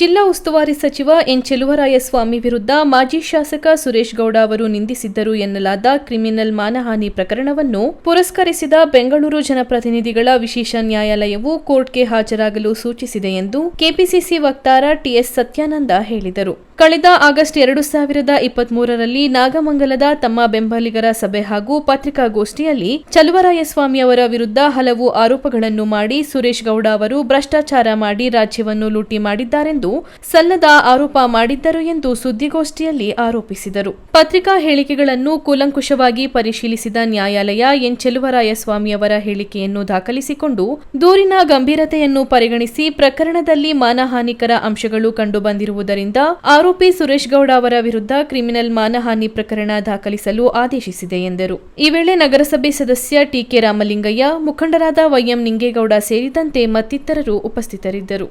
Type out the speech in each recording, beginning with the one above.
ಜಿಲ್ಲಾ ಉಸ್ತುವಾರಿ ಸಚಿವ ಎನ್ ಚೆಲುವರಾಯಸ್ವಾಮಿ ವಿರುದ್ಧ ಮಾಜಿ ಶಾಸಕ ಸುರೇಶ್ ಗೌಡ ಅವರು ನಿಂದಿಸಿದ್ದರು ಎನ್ನಲಾದ ಕ್ರಿಮಿನಲ್ ಮಾನಹಾನಿ ಪ್ರಕರಣವನ್ನು ಪುರಸ್ಕರಿಸಿದ ಬೆಂಗಳೂರು ಜನಪ್ರತಿನಿಧಿಗಳ ವಿಶೇಷ ನ್ಯಾಯಾಲಯವು ಕೋರ್ಟ್ಗೆ ಹಾಜರಾಗಲು ಸೂಚಿಸಿದೆ ಎಂದು ಕೆಪಿಸಿಸಿ ವಕ್ತಾರ ಟಿಎಸ್ ಸತ್ಯಾನಂದ ಹೇಳಿದರು. ಕಳೆದ ಆಗಸ್ಟ್ ಎರಡು ಸಾವಿರದ ಇಪ್ಪತ್ಮೂರರಲ್ಲಿ ನಾಗಮಂಗಲದ ತಮ್ಮ ಬೆಂಬಲಿಗರ ಸಭೆ ಹಾಗೂ ಪತ್ರಿಕಾಗೋಷ್ಠಿಯಲ್ಲಿ ಚಲುವರಾಯಸ್ವಾಮಿ ಅವರ ವಿರುದ್ಧ ಹಲವು ಆರೋಪಗಳನ್ನು ಮಾಡಿ ಸುರೇಶ್ ಗೌಡ ಅವರು ಭ್ರಷ್ಟಾಚಾರ ಮಾಡಿ ರಾಜ್ಯವನ್ನು ಲೂಟಿ ಮಾಡಿದ್ದಾರೆಂದು ಸಲ್ಲದ ಆರೋಪ ಮಾಡಿದ್ದರು ಎಂದು ಸುದ್ದಿಗೋಷ್ಠಿಯಲ್ಲಿ ಆರೋಪಿಸಿದರು. ಪತ್ರಿಕಾ ಹೇಳಿಕೆಗಳನ್ನು ಕೂಲಂಕುಷವಾಗಿ ಪರಿಶೀಲಿಸಿದ ನ್ಯಾಯಾಲಯ ಎನ್ ಚೆಲುವರಾಯಸ್ವಾಮಿ ಅವರ ಹೇಳಿಕೆಯನ್ನು ದಾಖಲಿಸಿಕೊಂಡು ದೂರಿನ ಗಂಭೀರತೆಯನ್ನು ಪರಿಗಣಿಸಿ ಪ್ರಕರಣದಲ್ಲಿ ಮಾನಹಾನಿಕರ ಅಂಶಗಳು ಕಂಡುಬಂದಿರುವುದರಿಂದ ಆರೋಪಿ ಸುರೇಶ್ ಗೌಡ ಅವರ ವಿರುದ್ಧ ಕ್ರಿಮಿನಲ್ ಮಾನಹಾನಿ ಪ್ರಕರಣ ದಾಖಲಿಸಲು ಆದೇಶಿಸಿದೆ ಎಂದರು. ಈ ವೇಳೆ ನಗರಸಭೆ ಸದಸ್ಯ ಟಿಕೆ ರಾಮಲಿಂಗಯ್ಯ, ಮುಖಂಡರಾದ ವೈಎಂ ನಿಂಗೇಗೌಡ ಸೇರಿದಂತೆ ಮತ್ತಿತರರು ಉಪಸ್ಥಿತರಿದ್ದರು.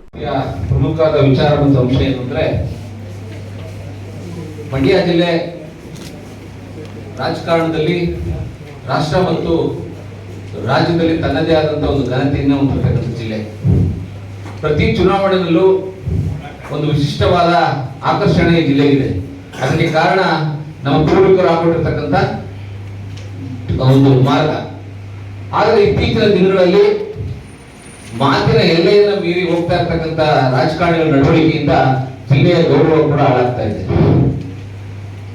ಪ್ರಮುಖವಾದ ಅಂಶ ಮಂಡ್ಯ ಜಿಲ್ಲೆ ರಾಜಕಾರಣದಲ್ಲಿ ರಾಷ್ಟ್ರ ಮತ್ತು ರಾಜ್ಯದಲ್ಲಿ ತನ್ನದೇ ಆದಂತಹ ಒಂದು ಘನತೆಯನ್ನು ಹೊಂದಿರತಕ್ಕಂಥ ಜಿಲ್ಲೆ. ಪ್ರತಿ ಚುನಾವಣೆಯಲ್ಲೂ ಒಂದು ವಿಶಿಷ್ಟವಾದ ಆಕರ್ಷಣೆ ಜಿಲ್ಲೆಗಿದೆ. ಅದಕ್ಕೆ ಕಾರಣ ನಮ್ಮ ಪೂರ್ವಿಕರು ಹಾಕೊಂಡಿರ್ತಕ್ಕಂಥ ಒಂದು ಮಾರ್ಗ. ಆದರೆ ಇತ್ತೀಚಿನ ದಿನಗಳಲ್ಲಿ ಮಾತಿನ ಎಲ್ಲೆಯನ್ನು ಮೀರಿ ಹೋಗ್ತಾ ಇರ್ತಕ್ಕಂಥ ರಾಜಕಾರಣಿಗಳ ನಡವಳಿಕೆಯಿಂದ ಜಿಲ್ಲೆಯ ಗೌರವ ಕೂಡ ಹಾಳಾಗ್ತಾ ಇದೆ.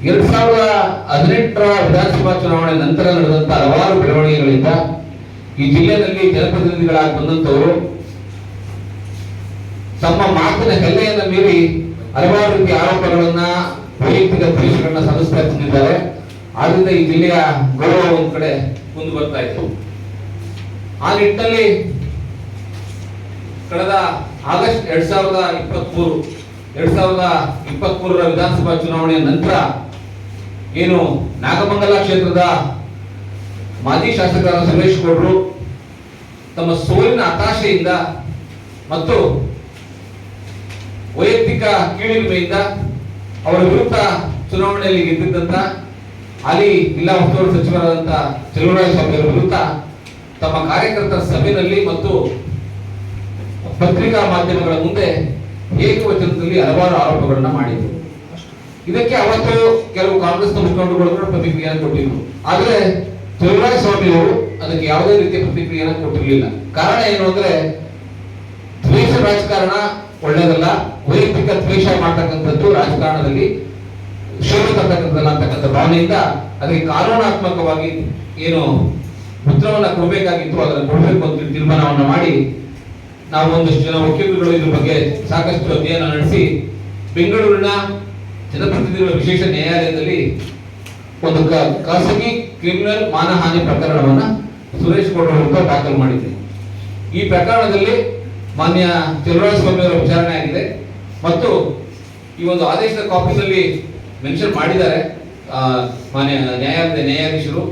ಎರಡ್ ಸಾವಿರದ ಹದಿನೆಂಟರ ವಿಧಾನಸಭಾ ಚುನಾವಣೆ ನಂತರ ನಡೆದಂತ ಹಲವಾರು ಬೆಳವಣಿಗೆಗಳಿಂದ ಈ ಜಿಲ್ಲೆಯಲ್ಲಿ ಜನಪ್ರತಿನಿಧಿಗಳಾಗಿ ಬಂದಂತವರು ತಮ್ಮ ಮಾತಿನ ಹೆಲ್ಲೆಯನ್ನ ಮೀರಿ ಹಲವಾರು ರೀತಿಯ ಆರೋಪಗಳನ್ನ ವೈಯಕ್ತಿಕ ದ್ವೇಷಗಳನ್ನ ಸಲ್ಲಿಸ್ತಾ ತಂದಿದ್ದಾರೆ. ಆದ್ರಿಂದ ಈ ಜಿಲ್ಲೆಯ ಗೌರವ ಒಂದ್ ಕಡೆ ಮುಂದೆ ಬರ್ತಾ ಇತ್ತು ಆ ನಿಟ್ಟಿನಲ್ಲಿ ಕಳೆದ ಆಗಸ್ಟ್ ಎರಡ್ ಸಾವಿರದ ಇಪ್ಪತ್ಮೂರು, ಎರಡ್ ಸಾವಿರದ ಇಪ್ಪತ್ಮೂರರ ವಿಧಾನಸಭಾ ಚುನಾವಣೆಯ ನಂತರ ಏನು ನಾಗಮಂಗಲ ಕ್ಷೇತ್ರದ ಮಾಜಿ ಶಾಸಕರಾದ ಸುರೇಶ್ ಗೌಡ್ರು ತಮ್ಮ ಸೋಲಿನ ಹತಾಶೆಯಿಂದ ಮತ್ತು ವೈಯಕ್ತಿಕ ಕೀಳಿರಿಮೆಯಿಂದ ಅವರ ವಿರುದ್ಧ ಚುನಾವಣೆಯಲ್ಲಿ ಗೆದ್ದಿದ್ದಂತ ಅಲ್ಲಿ ಜಿಲ್ಲಾ ಉಸ್ತುವಾರಿ ಸಚಿವರಾದಂತಹ ಚಲುವರಾಯ ಸ್ವಾಮಿ ಅವರ ವಿರುದ್ಧ ತಮ್ಮ ಕಾರ್ಯಕರ್ತರ ಸಭೆಯಲ್ಲಿ ಮತ್ತು ಪತ್ರಿಕಾ ಮಾಧ್ಯಮಗಳ ಮುಂದೆ ಏಕವಚನದಲ್ಲಿ ಹಲವಾರು ಆರೋಪಗಳನ್ನ ಮಾಡಿದ್ರು. ಇದಕ್ಕೆ ಅವತ್ತು ಕೆಲವು ಕಾಂಗ್ರೆಸ್ನ ಮುಖಂಡರುಗಳು ಕೂಡ ಪ್ರತಿಕ್ರಿಯೆಯನ್ನು ಕೊಟ್ಟಿದ್ರು. ಆದರೆ ಚಲುವರಾಯ ಸ್ವಾಮಿ ಅವರು ಅದಕ್ಕೆ ಯಾವುದೇ ರೀತಿಯ ಪ್ರತಿಕ್ರಿಯೆಯನ್ನು ಕೊಟ್ಟಿರಲಿಲ್ಲ. ಕಾರಣ ಏನು ಅಂದ್ರೆ ದ್ವೇಷ ರಾಜಕಾರಣ ಒಳ್ಳೇದಲ್ಲ? ವೈಯಕ್ತಿಕ ದ್ವೇಷ ಮಾಡ್ತಕ್ಕಂಥದ್ದು ರಾಜಕಾರಣದಲ್ಲಿ ಶೋಭೆ ತರ್ತಕ್ಕಂಥದ್ದಲ್ಲ ಅಂತಕ್ಕಂಥ ಭಾವನೆಯಿಂದ ಅದಕ್ಕೆ ಕಾನೂನಾತ್ಮಕವಾಗಿ ಏನು ಉತ್ತರವನ್ನ ಕೊಡಬೇಕಾಗಿತ್ತು, ಅದನ್ನು ಕೊಡಬೇಕು ಅಂತ ತೀರ್ಮಾನವನ್ನ ಮಾಡಿ ನಾವು ಒಂದಷ್ಟು ಜನ ವಕೀಲರುಗಳು ಇದ್ರ ಬಗ್ಗೆ ಸಾಕಷ್ಟು ಅಧ್ಯಯನ ನಡೆಸಿ ಬೆಂಗಳೂರಿನ ಜನಪ್ರತಿನಿಧಿಗಳ ವಿಶೇಷ ನ್ಯಾಯಾಲಯದಲ್ಲಿ ಒಂದು ಖಾಸಗಿ ಕ್ರಿಮಿನಲ್ ಮಾನಹಾನಿ ಪ್ರಕರಣವನ್ನ ಸುರೇಶ್ ಗೌಡ ವಿರುದ್ಧ ದಾಖಲು ಮಾಡಿದೆ ಈ ಪ್ರಕರಣದಲ್ಲಿ ಮಾನ್ಯ ಸ್ವಾಮಿ ಅವರ ವಿಚಾರಣೆ ಆಗಿದೆ. ಮತ್ತು ಈ ಒಂದು ಆದೇಶದ ಕಾಪಿನಲ್ಲಿ ಮೆನ್ಷನ್ ಮಾಡಿದ್ದಾರೆ ಮಾನ್ಯ ನ್ಯಾಯಾಲಯದ ನ್ಯಾಯಾಧೀಶರು.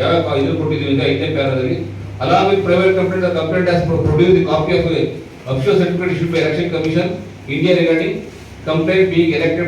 ಯಾವ ಇದು ಕೊಟ್ಟಿದ್ದೀವಿ ಅಂತ ಐದನೇ ಪ್ಯಾರದಲ್ಲಿ. Along with private complaint complaint as produce the copy of official certificate issued by election commission India regarding complaint being elected